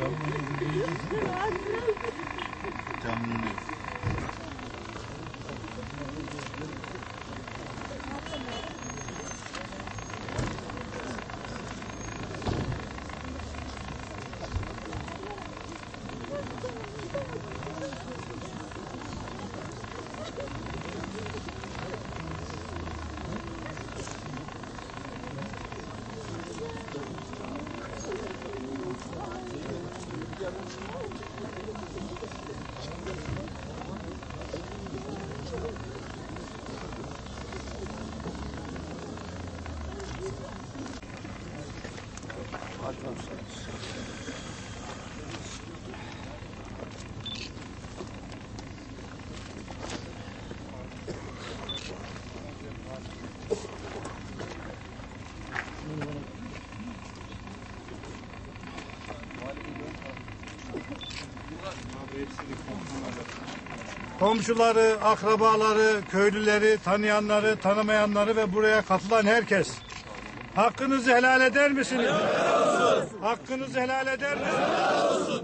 Canlı. Komşuları, akrabaları, köylüleri, tanıyanları, tanımayanları ve buraya katılan herkes. Hakkınızı helal eder misiniz? Hakkınızı helal eder misiniz?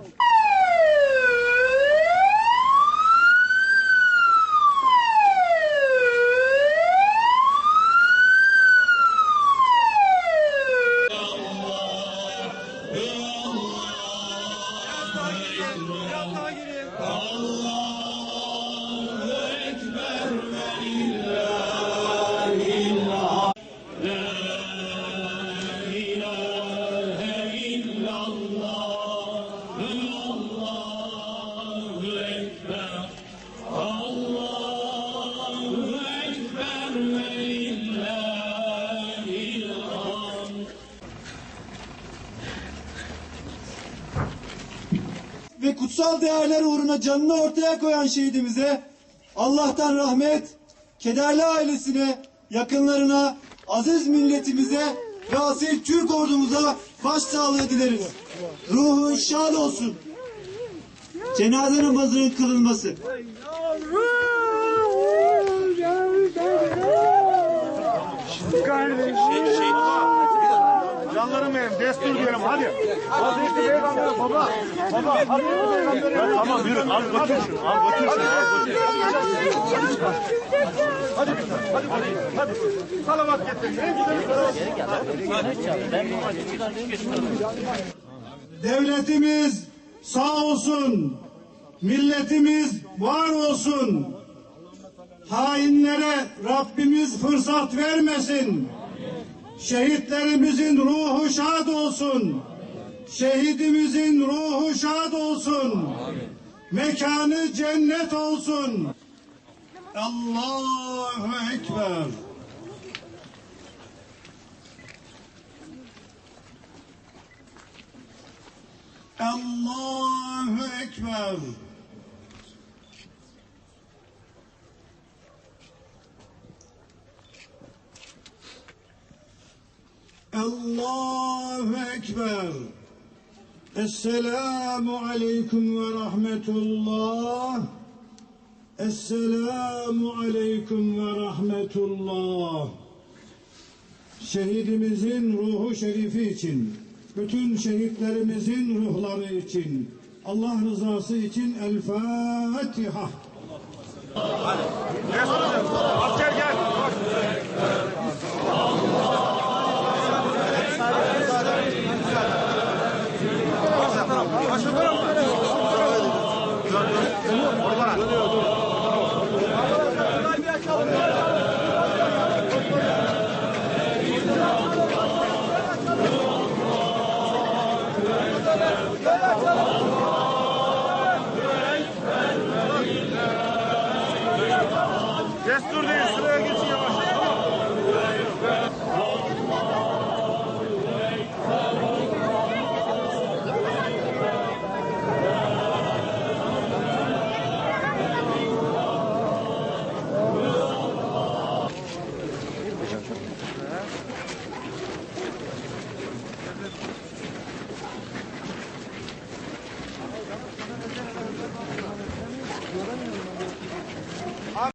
Ve kutsal değerler uğruna canını ortaya koyan şehidimize Allah'tan rahmet, kederli ailesine, yakınlarına, aziz milletimize ve asil Türk ordumuza başsağlığı dileriz. Ruhu şad olsun. Cenaze namazının kılınması. Benim, destur diyelim hadi. Hazreti Peygamber baba, baba, Peygamber. Tamam yürü, al götür şunu, al götür şunu, al götür. Hadi, hadi, hadi, hadi. Salavat getir. Devletimiz sağ olsun, milletimiz var olsun. Hainlere Rabbimiz fırsat vermesin. Şehitlerimizin ruhu şad olsun. Şehidimizin ruhu şad olsun. Mekanı cennet olsun. Allahu Ekber. Allahu Ekber. Allahu Ekber. Esselamu Aleyküm ve Rahmetullah. Esselamu Aleyküm ve Rahmetullah. Şehidimizin ruhu şerifi için, bütün şehitlerimizin ruhları için, Allah rızası için El Fatiha. Asker Destur değil sıraya geçin yavaş.